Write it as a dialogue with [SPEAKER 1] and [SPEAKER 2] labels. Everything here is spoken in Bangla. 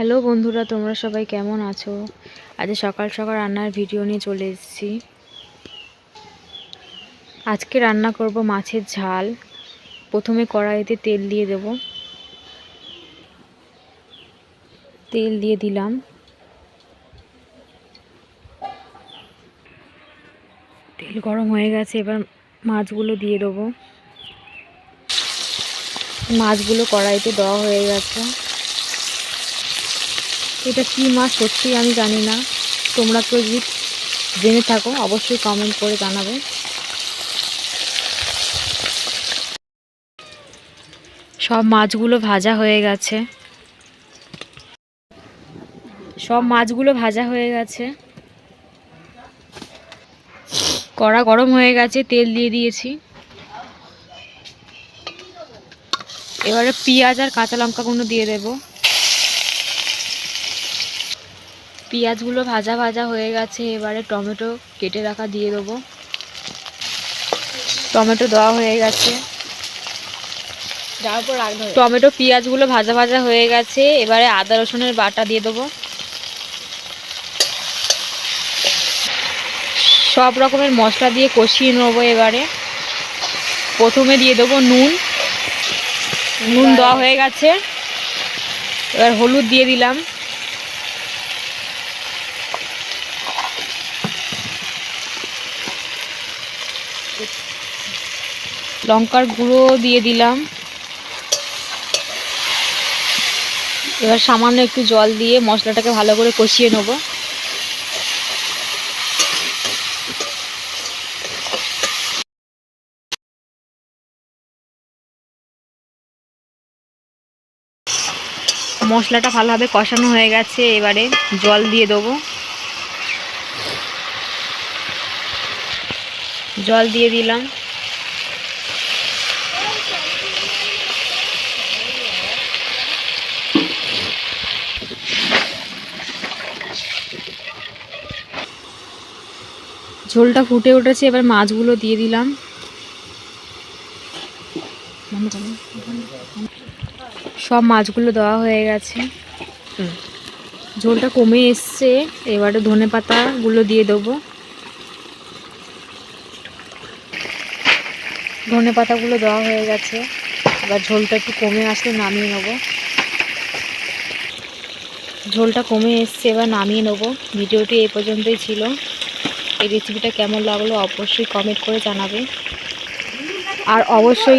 [SPEAKER 1] হ্যালো বন্ধুরা, তোমরা সবাই কেমন আছো? আজ সকাল সকাল রান্নার ভিডিও নিয়ে চলে এসেছি। আজকে রান্না করব মাছের ঝাল। প্রথমে কড়াইতে তেল দিয়ে দেব। তেল দিয়ে দিলাম। তেল গরম হয়ে গেছে, এবার মাছগুলো দিয়ে দেবো। মাছগুলো কড়াইতে দেওয়া হয়ে গেছে। এটা কী মাছ সত্যি আমি জানি না। তোমরা কেউ যদি জেনে থাকো, অবশ্যই কমেন্ট করে জানাবে। সব মাছগুলো ভাজা হয়ে গেছে। সব মাছগুলো ভাজা হয়ে গেছে। কড়া গরম হয়ে গেছে, তেল দিয়ে দিয়েছি। এবারে পেঁয়াজ আর কাঁচা লঙ্কাগুলো দিয়ে দেবো। পেঁয়াজগুলো ভাজা ভাজা হয়ে গেছে এবারে টমেটো কেটে রাখা দিয়ে দেবো। টমেটো দেওয়া হয়ে গেছে। টমেটো পেঁয়াজগুলো ভাজা ভাজা হয়ে গেছে এবারে আদা রসুনের বাটা দিয়ে দেবো। সব রকমের মশলা দিয়ে কষিয়ে নেব এবারে। প্রথমে দিয়ে দেবো নুন। নুন দেওয়া হয়ে গেছে। এবার হলুদ দিয়ে দিলাম। লঙ্কার গুঁড়ো দিয়ে দিলাম। এবার সামান্য একটু জল দিয়ে মশলাটাকে ভালো করে কষিয়ে নেব। মশলাটা ভালোভাবে কষানো হয়ে গেছে, এবারে জল দিয়ে দেবো। জল দিয়ে দিলাম। ঝোলটা ফুটে উঠেছে এবার মাছগুলো দিয়ে দিলাম। সব মাছগুলো দেওয়া হয়ে গেছে। ঝোলটা কমে এসছে এবারে ধনে পাতাগুলো দিয়ে দেবো। ধনে পাতাগুলো দেওয়া হয়ে গেছে। এবার ঝোলটা একটু কমে আসলে নামিয়ে নেব। ঝোলটা কমে এসছে এবার নামিয়ে নেব। ভিডিওটি এই পর্যন্তই ছিল। এই রেসিপিটা কেমন লাগল অবশ্যই কমেন্ট করে জানাবে আর অবশ্যই